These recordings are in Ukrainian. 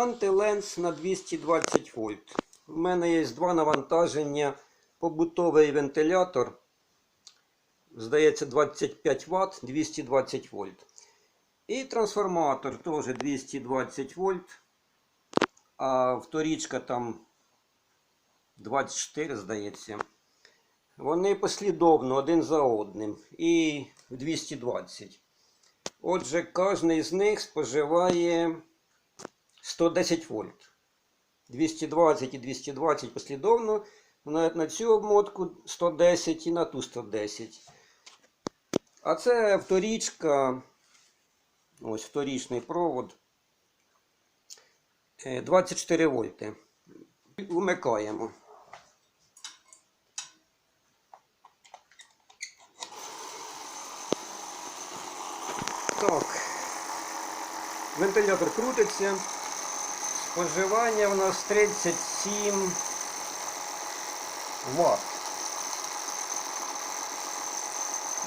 Антиленс на 220 вольт. У мене є два навантаження. Побутовий вентилятор. Здається, 25 Вт, 220 вольт. І трансформатор теж 220 вольт. А вторічка там 24, здається. Вони послідовно один за одним. І 220. Отже, кожен з них споживає 110 вольт. 220 і 220 послідовно. На, на цю обмотку 110 і на ту 110. А це вторічка. Ось вторічний провод. Е, 24 вольти. Умикаємо. Так. Вентилятор крутиться. Споживання у нас 37 Вт.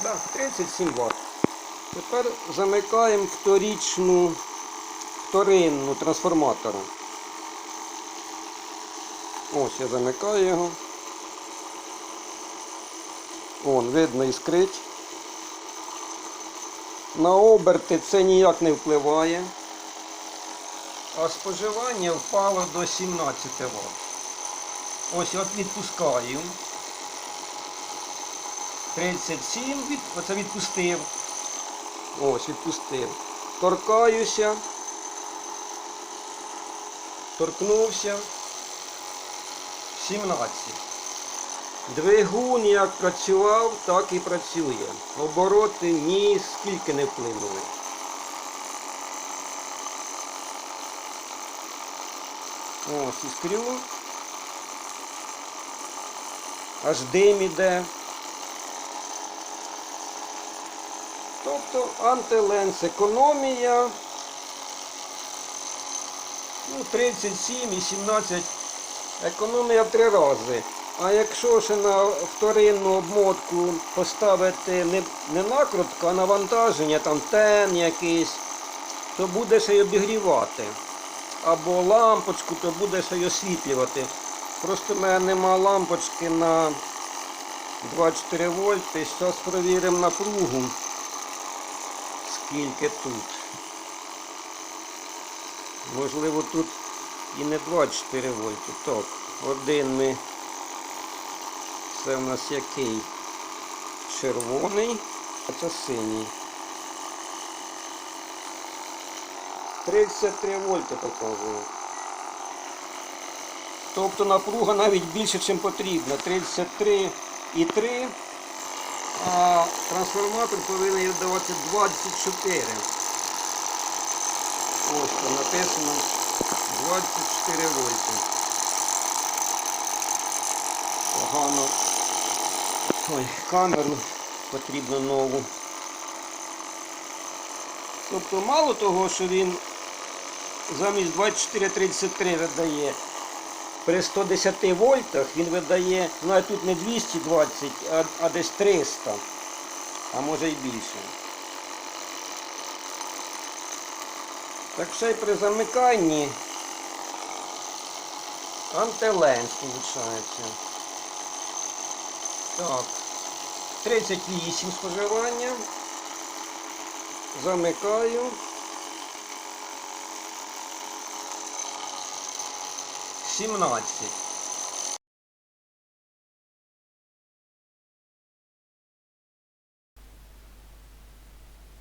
Да, 37 Вт. Тепер замикаємо вторічну вторинну трансформатору. Ось я замикаю його. Вон, видно іскрить. На оберти це ніяк не впливає. А споживання впало до 17 Вт. Ось от відпускаю. 37, від, оце відпустив. Ось, відпустив. Торкаюся. Торкнувся. 17. Двигун як працював, так і працює. Обороти ні скільки не вплинули. Ось іскрю. Аж дим іде. Тобто антиленс економія. Ну, 37 і 17 економія в три рази. А якщо ще на вторинну обмотку поставити не, не накрутку, а навантаження, там тен якийсь, то буде ще й обігрівати. Або лампочку, то буде ще й освітлювати. Просто в мене нема лампочки на 24 вольти. Зараз перевіримо напругу. Скільки тут. Можливо, тут і не 24 вольти. Так, один ми. Це в нас який? Червоний, а це синій. 33 вольти показує. Тобто напруга навіть більше, ніж потрібно. 33,3, а трансформатор повинен віддавати 24. Ось там написано 24 вольти. Погано. Ой, камеру потрібно нову. Тобто мало того, що він замість 24-33 видає при 110 вольтах він видає, ну а тут не 220, а, а десь 300, а може й більше. Так ще й при замиканні антиленс виходить. Так, 38 споживання. Замикаю. チームの勝。